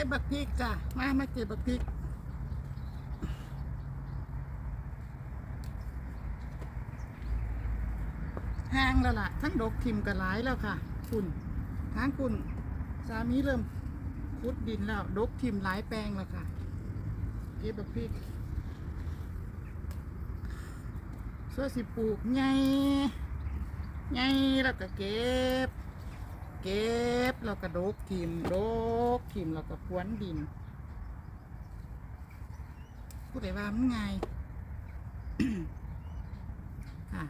ก็บบักพริกจ้ะมามาเก็บบักพริกแห่างแล้วล่ะ ทั้งดกทิมกระหลายแล้วค่ะ คุณทางคุณสามีเริ่มคุดดินแล้วดกทิมหลายแปลงแล้วค่ะ เก็บบักพริกเสื้อสิปลูกไงไงแล้วก็เก็บ เก็บแล้วก็ดกทิมดกทิมแล้วก็พวนดินพูดได้ว่ามันไงค่ะ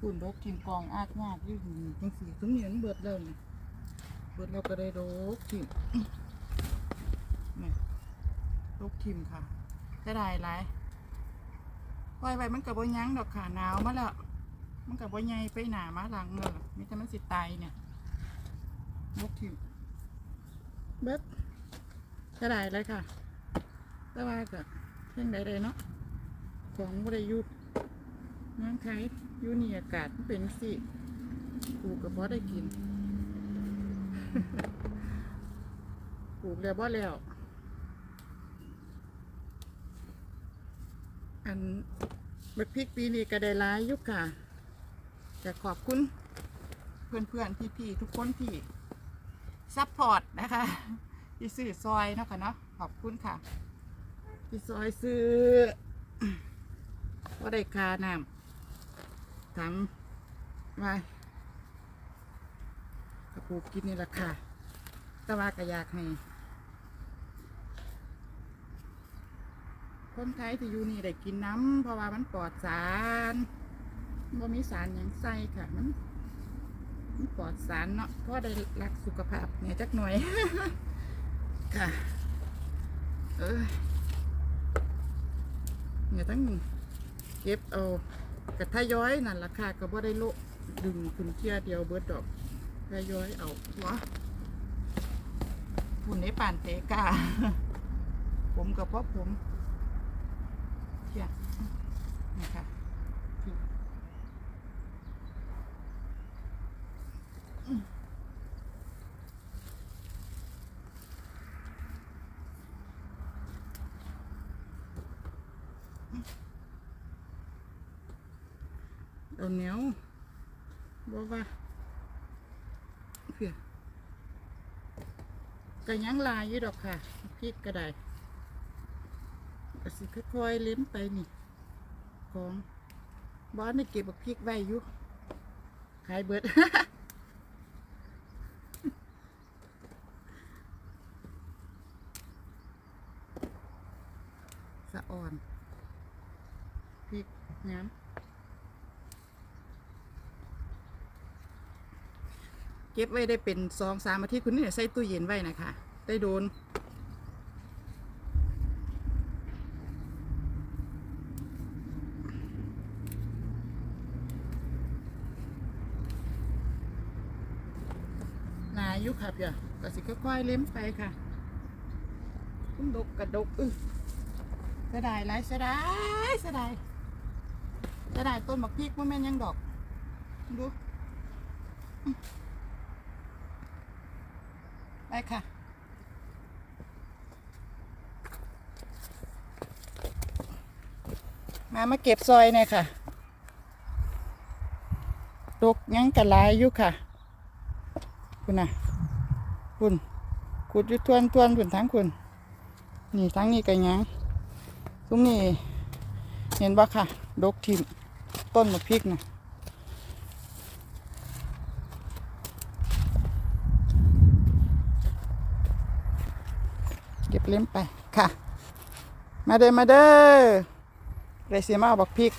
ปุ่นดกทิมกองอากงากยู่จังสีสมเหนียนเบิดเริ่มเบิดเราก็ได้ดกทิมนี่ดกทิมค่ะจะได้ไรปล่อยไว้มันกับบ่ยั้งดอกขาหนาวมาแล้ว มันกับว่าใหญ่ไปหนามาหลังเลยมีแต่มันสิตายเนี่ยนกทิมเบิดก็ได้เลยค่ะ แต่ว่าก็เพียงใดๆเนาะของบริยุทธ์นั่งไข่อยู่นี่อากาศเป็นสิปลูกกับบ่ได้กินปลูกแล้วบ่แล้ว อันบักพริกปีนี้ก็ได้หลายยุคค่ะ จะขอบคุณเพื่อนๆพี่ๆทุกคนที่ซัพพอร์ตนะคะที่ซื้อซอยเนาะค่ะเนาะขอบคุณค่ะที่ซอยซื้อก็ได้คาน้ำทำมากระปูกินนี่แหละค่ะต่ว่าก็อยากให้คนไทยที่อยู่นี่ได้กินน้ำเพราะว่ามันปลอดสาร บ่มีสารอย่างใส่ค่ะ มันมันปลอดสารเนาะเพราะได้รักสุขภาพเนี่ยจักหน่อย ค่ะ เออเนี่ยตั้งเก็บเอากระทะย้อยนั่นราคาก็บ่ได้โลดึงคุณเที่ยเดียวเบิดดอกทะย้อยเอาวะคุณในป่านเตกาผมกับพ่อผมเที่ยนะคะพี่ เอาเนียวบอกว่าเพื่อก็ยังลายยู่ดอกค่ะพริกก็ได้ก็สิค่อยๆเลิ้มไปนี่ ของบอสนี่เก็บบักพริกไว้อยู่ขายเบิดสะอ่อน พริกน้ำเก็บไว้ได้เป็นสองสามอาทิตย์คุณนี่ใส่ตู้เย็นไว้นะคะ ได้โดนนายู่ครับอย่าก็สิค่อยๆเล้มไปค่ะตุ้มดกกระดกอึเสียดายไรเสียดายเสียดาย เสียดายต้นบักพริกว่าแม่นยังดอก ดู ไปค่ะ มามาเก็บซอยเนี่ยค่ะดกยังกระลายอยู่ค่ะ คุณน่ะคุณขุดอยู่ทวนทวนคุณทั้งคุณ นี่ทั้งนี้กันยังตรงนี้เห็นบ่ค่ะ ดกทิมต้นมะพริกนะเก็บเล่มไปค่ะ มาเด้อมาเด้อไรเสียมาเอาบักพริก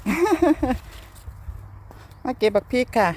มาเก็บบักพริกค่ะ